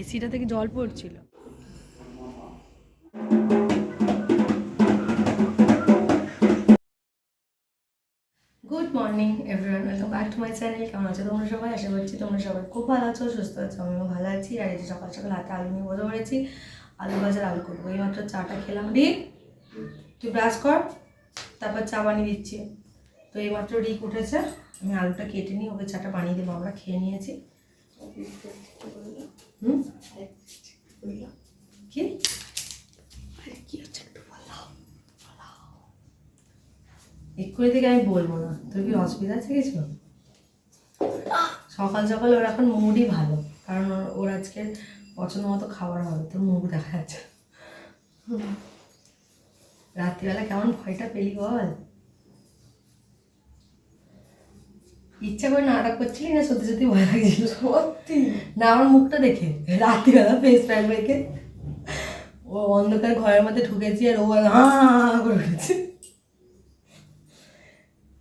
এসিটা থেকে জল পড়ছিল। Good morning everyone welcome back to my channel কেমন আছো তোমরা সবাই? আশা করছি তোমরা সবাই খুব ভালো আছো, সুস্থ আছো, আমিও ভালো আছি। আর এই সকাল সকাল হাতে আলু নিয়ে বসে পড়েছি। আলু ভাজার আলু করব। এইমাত্র চাটা খেলাম। রিক, তুই ব্রাশ কর, তারপর চা বানিয়ে দিচ্ছি। তো এইমাত্র রিক উঠেছে। আমি আলুটা কেটে নিই ওকে চাটা বানিয়ে দেবো। আমরা খেয়ে নিয়েছি। কি এক্ষুনি থেকে আমি বলব না। তোর কি অসুবিধা আছে কিছু? সকাল সকাল ওর এখন মুডই ভালো, কারণ ওর- ওর আজকে পছন্দ মতো খাবার হবে তোর মুখ দেখা যাচ্ছে রাত্রিবেলা কেমন ভয়টা পেলি বল? ইচ্ছা করে নাটক করছিলি না সত্যি সত্যি ভয় লাগছিল? সত্যি। না আমার মুখটা দেখে। রাত্রিবেলা ফেস প্যাক রেখে ও অন্ধকার ঘরের মধ্যে ঢুকেছি আর ও করে উঠেছে।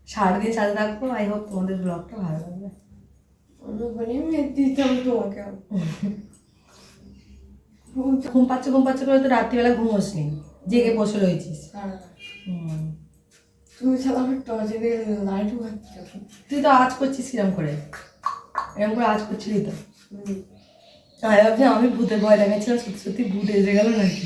সারাদিন সাথে থাকব আই হোপ তোমাদের ব্লগটা ভালো লাগবে। তোমাকে ঘুম পাচ্ছে ঘুম পাচ্ছে করে তো রাত্রিবেলা ঘুমোসনি জেগে বসে রয়েছিস। হ্যাঁ। তুমি ছাড়া আমার টর্চে লাইট মারছো তুই তো আজ করছিস কিরম করে? এরকম করে আজ করছিলি তো? আমি ভাবছি আমি ভূতের ভয় দেখাচ্ছিলাম সত্যি সত্যি ভূত এসে গেল নাকি?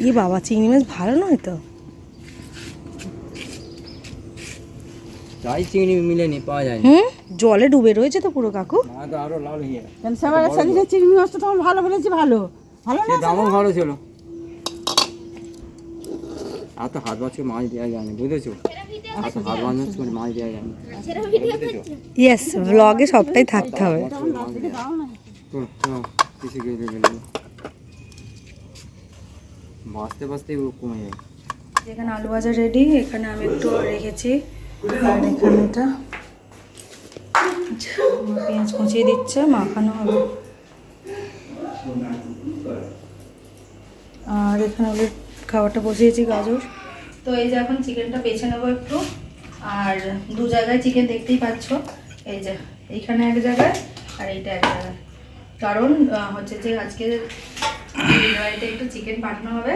ই বাবা চিংড়ি মাছ ভালো নয় তো? চাই চিংড়ি মিলেনি পাওয়া যায় হুম? জলে ডুবে রয়েছে তো পুরো কাকু। মা তো আরও লাল হয়ে যায় সেবার সেদিকে চিংড়ি মাছটা তোমার ভালো বলেছি ভালো। ভালো দামও ভালো ছিল। হাত মাছ দেওয়া যায়নি বুঝেছ? হাত বাঁচ মাছ দেওয়া যায়নি। বুঝেছ? ইয়েস ব্লগে সবটাই থাকতে হবে। চলো চলো কিছু গেলে গেলে বাঁচতে বাঁচতে কমে যায়। এখানে আলু ভাজা রেডি এখানে আমি একটু রেখেছি। আর এখানে এটা আচ্ছা, পেঁয়াজ কুচিয়ে দিচ্ছে মাখানো হবে। আর এখানে হলে খাবারটা বসিয়েছি গাজর। তো এই যে এখন চিকেনটা বেছে নেব একটু। আর দু জায়গায় চিকেন দেখতেই পাচ্ছ। এই যে এইখানে এক জায়গায় আর এইটা এক জায়গায়। কারণ হচ্ছে যে আজকে দিদির বাড়িতে একটু চিকেন পাঠানো হবে।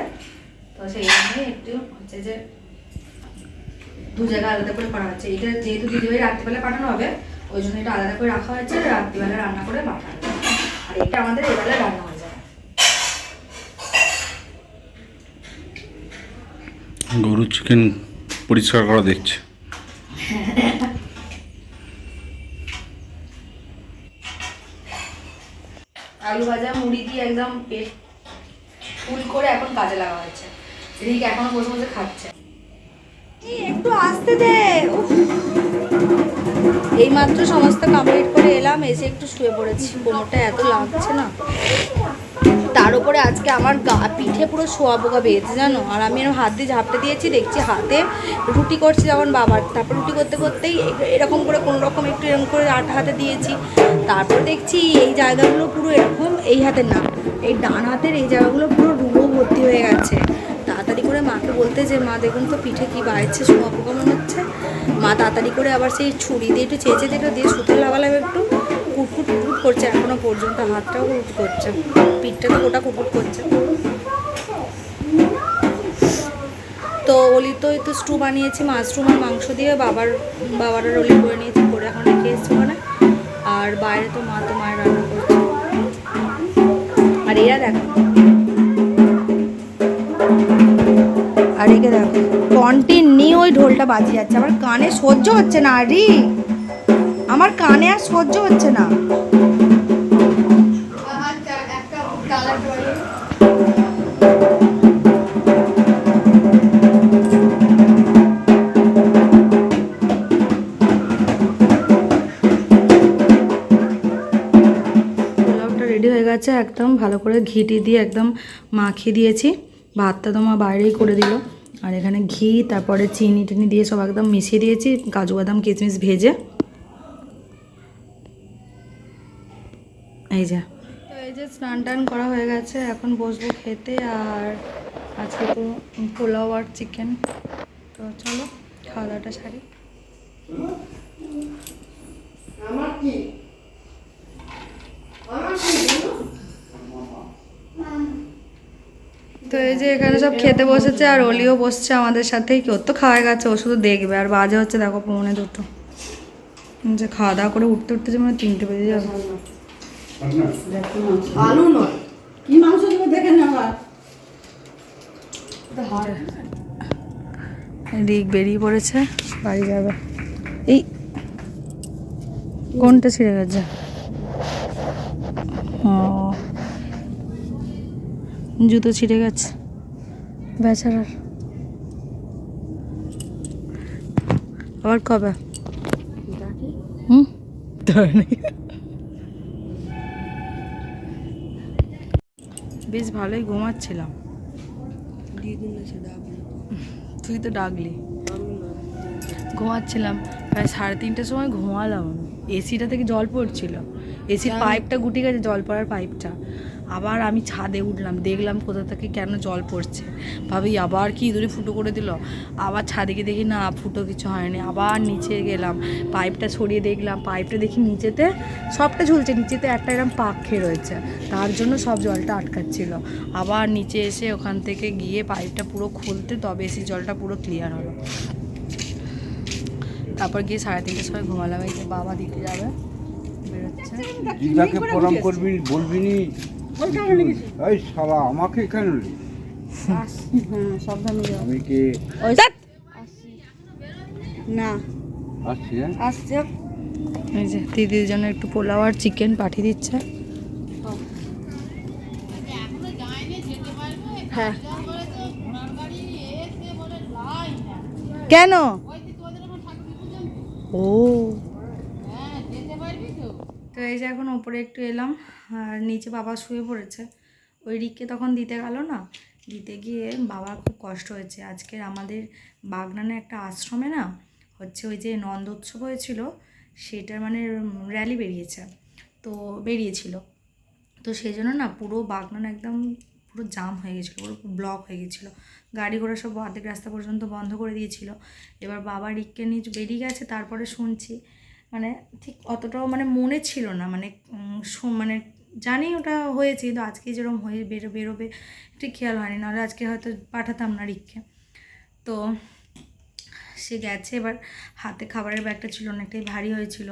তো সেই জন্য একটু হচ্ছে যে দু জায়গায় আলাদা করে করা হচ্ছে। এটা যেহেতু দিদিভাই রাত্রিবেলা পাঠানো হবে, ওই জন্য এটা আলাদা করে রাখা হয়েছে, রাত্রিবেলা রান্না করে পাঠানো আর এটা আমাদের এবেলা রান্না হয়ে যাবে। গরুর চিকেন পরিষ্কার করা দেখছে আলু ভাজা মুড়ি দিয়ে একদম পেট ফুল করে এখন কাজে লাগা হচ্ছে রিক এখনও বসে বসে খাচ্ছে। একটু আসতে দে এই মাত্র সমস্ত কমপ্লিট করে এলাম, এসে একটু শুয়ে পড়েছি। কোমরটা এত লাগছে না। তার উপরে আজকে আমার গা, পিঠে পুরো শোয়া পোকা পেয়েছে জানো? আর আমি এরকম হাত দিয়ে ঝাপটে দিয়েছি, দেখছি হাতে রুটি করছি যখন বাবার। তারপর রুটি করতে করতেই এরকম করে কোনো রকম একটু এরকম করে আটা হাতে দিয়েছি। তারপর দেখছি এই জায়গাগুলো পুরো এরকম, এই হাতে না এই ডান হাতের এই জায়গাগুলো পুরো রুলো ভর্তি হয়ে গেছে। তাড়াতাড়ি করে মাকে বলতে যে, মা, দেখুন তো পিঠে কি বাড়ছে শোয়া পোকা মনে হচ্ছে। মা তাড়াতাড়ি করে আবার সেই ছুরি দিয়ে একটু চেঁচে দিল দিয়ে সুতো লাগালাম একটু, কুটকুট কুটকুট করছে, এখনও পর্যন্ত হাতটাও কুটকুট করছে, পিঠটা তো গোটা কুটকুট করছে। তো অলি তো একটু স্টু বানিয়েছি মাশরুম আর মাংস দিয়ে বাবার বাবার অলি করে নিয়েছি, করে এখন রেখে এসেছি ওখানে। আর বাইরে তো মা তো খোলটা বাজিয়ে যাচ্ছে। আমার কানে সহ্য হচ্ছে না, আরি। আমার কানে আর সহ্য হচ্ছে না। গেছে, একদম ভালো করে ঘিটি দিয়ে একদম মাখিয়ে দিয়েছি। ভাতটা তোমার বাইরেই করে দিল। আর এখানে ঘি, তারপরে চিনি টিনি দিয়ে সব একদম মিশিয়ে দিয়েছি, কাজু বাদাম, কিশমিশ ভেজে। এই যে। তো এই যে স্নান টান করা হয়ে গেছে, এখন বসবো খেতে আর আজকে তো পোলাও আর চিকেন তো চলো, খাওয়া দাওয়াটা সারি তো এই যে এখানে সব খেতে বসেছে আর অলিও বসছে আমাদের সাথেই। কেউ তো খাওয়া গেছে ও শুধু দেখবে। আর বাজে হচ্ছে দেখো পৌনে দুটো। যে খাওয়া দাওয়া করে উঠতে উঠতে মানে তিনটে বেজে যাবে। আলু নয়। কি মাংস দিক বেরিয়ে পড়েছে বাড়ি যাবে। এই কোনটা ছিঁড়ে গেছে? ও জুতো ছিঁড়ে গেছে। বেচারার। আবার কবে? হুম? বেশ ভালোই ঘুমাচ্ছিলাম। তুই তো ডাকলি। ঘুমাচ্ছিলাম। প্রায় সাড়ে তিনটের সময় ঘুমালাম এসিটা থেকে জল পড়ছিল। এসির পাইপটা গুটি গেছে জল পড়ার পাইপটা আবার আমি ছাদে উঠলাম, দেখলাম কোথা থেকে কেন জল পড়ছে। ভাবি, আবার কি ইঁদুরে ফুটো করে দিল? আবার ছাদে গিয়ে দেখি, না, ফুটো কিছু হয়নি। আবার নিচে গেলাম, পাইপটা সরিয়ে দেখলাম, পাইপটা দেখি নিচেতে সবটা ঝুলছে, নিচেতে একটা এরকম পাক খেয়ে রয়েছে, তার জন্য সব জলটা আটকাচ্ছিল। আবার নিচে এসে ওখান থেকে গিয়ে পাইপটা পুরো খুলতে, তবে এসি জলটা পুরো ক্লিয়ার হলো। তারপর গিয়ে সাড়ে তিনটের সময় ঘুমালাম, এই যে বাবা দিতে যাবে, বেরোচ্ছে। বলবি এই শালা আমাকে কেন আমি কি না। আসছি হ্যাঁ? আসছে। এই যে দিদির জন্য একটু পোলাও আর চিকেন পাঠিয়ে দিচ্ছে। হ্যাঁ। কেন? ও। তো এই যে এখন ওপরে একটু এলাম। আর নিচে বাবা শুয়ে পড়েছে। ওই রিককে তখন দিতে গেল না। দিতে গিয়ে বাবার খুব কষ্ট হয়েছে। আজকের আমাদের বাগনানে একটা আশ্রমে না হচ্ছে ওই যে নন্দোৎসব হয়েছিল, সেটার মানে র্যালি বেরিয়েছে। তো বেরিয়েছিল। তো সেই জন্য না পুরো বাগনান একদম পুরো জাম হয়ে গেছিল, পুরো ব্লক হয়ে গেছিল। গাড়ি ঘোড়া সব অর্ধেক রাস্তা পর্যন্ত বন্ধ করে দিয়েছিল। এবার বাবা রিককে নিয়ে বেরিয়ে গেছে, তারপরে শুনছি মানে ঠিক অতটাও মানে মনে ছিল না মানে মানে জানি ওটা হয়েছে, কিন্তু আজকে যেরকম হয়ে বেরো, বেরোবে, ঠিক খেয়াল হয়নি। নাহলে আজকে হয়তো পাঠাতাম না রিককে। তো সে গেছে, এবার হাতে খাবারের ব্যাগটা ছিল, অনেকটাই ভারী হয়েছিল।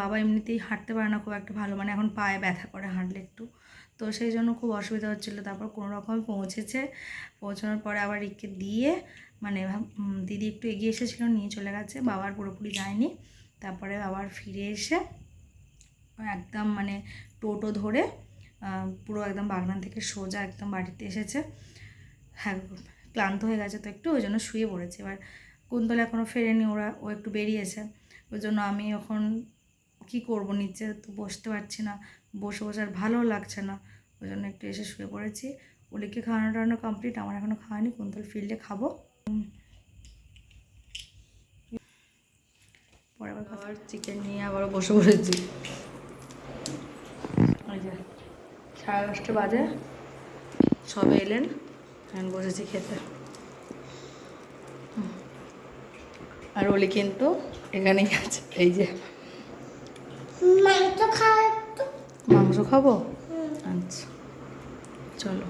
বাবা এমনিতেই হাঁটতে পারে না, খুব একটা ভালো মানে এখন পায়ে ব্যথা করে হাঁটলে একটু। তো সেই জন্য খুব অসুবিধা হচ্ছিল। তারপর কোনো রকমে পৌঁছেছে। পৌঁছানোর পরে আবার রিককে দিয়ে মানে দিদি একটু এগিয়ে এসেছিল, নিয়ে চলে গেছে। বাবার পুরোপুরি যায়নি। তারপরে আবার ফিরে এসে একদম মানে টোটো ধরে পুরো একদম বাগনান থেকে সোজা একদম বাড়িতে এসেছে। হ্যাঁ ক্লান্ত হয়ে গেছে তো একটু, ওই জন্য শুয়ে পড়েছে। এবার কুন্তল এখনও ফেরেনি, ওরা, ও একটু বেরিয়েছে। ওই জন্য আমি এখন কি করব, নিচে তো বসতে পারছি না, বসে বসে আর ভালো লাগছে না। ওই জন্য একটু এসে শুয়ে পড়েছি। ওলিকে খাওয়ানো টাওয়ানো কমপ্লিট আমার এখনও খাওয়ানি কুন্তল ফিল্ডে খাব। পরে আবার চিকেন নিয়ে আবার বসে পড়েছি। যে সাড়ে দশটা বাজে। সবে এলেন এখন বসেছি খেতে। আর ওলি কিন্তু এখানেই আছে এই যে। মাংস খাব? আচ্ছা। চলো।